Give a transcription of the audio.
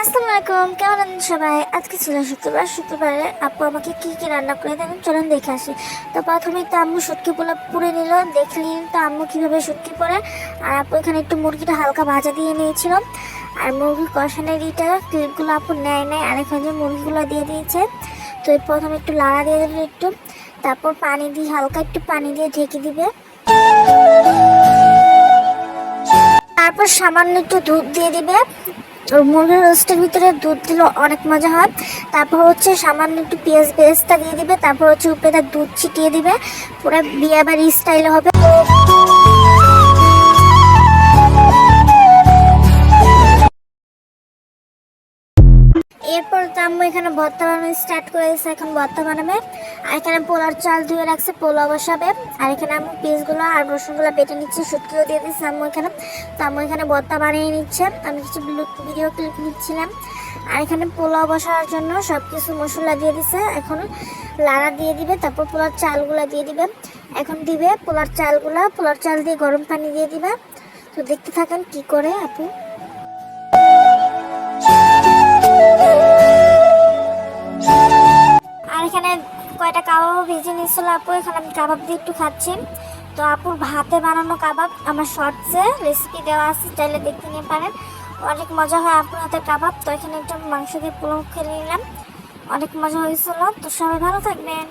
আসসালামু আলাইকুম কেমন আছেন সবাই? আজকে ছিল শুক্রবার শুক্রবারে আপু আমাকে কি কি রান্না করে দেবেন? চলুন দেখে আসি। তো প্রথমে তো আম্মু শুটকি পোলা পুড়ে নিল। দেখলি তো আম্মু কীভাবে শুটকি পরে আর আপু এখানে একটু মুরগিটা হালকা ভাজা দিয়ে নিয়েছিল। আর মুরগি কষানোর ইটা ক্লিপগুলো আপু নেয় নেয় আর এখানে মুরগিগুলো দিয়ে দিয়েছে। তো প্রথমে একটু লাড়া দিয়ে দিল একটু। তারপর পানি দিয়ে, হালকা একটু পানি দিয়ে ঢেকে দিবে। তারপর সামান্য একটু দুধ দিয়ে দিবে। মুরগির রোস্টের ভিতরে দুধ দিলে অনেক মজা হয়। তারপর হচ্ছে সামান্য একটু পেঁয়াজ পেঁয়াজটা দিয়ে দিবে। তারপর হচ্ছে উপরে তার দুধ ছিটিয়ে দিবে। পুরো বিয়ে বাড়ি স্টাইল হবে। এরপর তো আম্মু এখানে ভর্তা বানানো স্টার্ট করে দিয়েছে এখন ভর্তা বানাবে আর এখানে পোলার চাল ধুয়ে রাখছে পোলা বসাবে। আর এখানে আম্মু পিসগুলো আর রসুনগুলো বেটে নিচ্ছে, শুটকিও দিয়ে দিচ্ছে আম্মু এখানে। তো আম্মু এখানে ভর্তা বানিয়ে নিচ্ছে। আমি কিছু ভিডিও ক্লিপ নিচ্ছিলাম। আর এখানে পোলাও বসানোর জন্য সব কিছু মশলা দিয়ে দিছে। এখন লাড়া দিয়ে দিবে, তারপর পোলার চালগুলো দিয়ে দিবে। এখন দিবে পোলার চালগুলো, পোলার চাল দিয়ে গরম পানি দিয়ে দিবে। তো দেখতে থাকেন কি করে আপু। এখানে কয়টা কাবাব ভেজে নিয়েছিল আপু, এখানে আমি কাবাব দিয়ে একটু খাচ্ছি। তো আপুর ভাতে বানানো কাবাব, আমার শর্টসে রেসিপি দেওয়া আছে, চাইলে দেখতে নিয়ে পারেন। অনেক মজা হয় আপুর হাতের কাবাব, তো এখানে একটু মাংস দিয়ে পুরো খেয়ে নিলাম। অনেক মজা হয়েছিল, তো সবাই ভালো থাকবেন।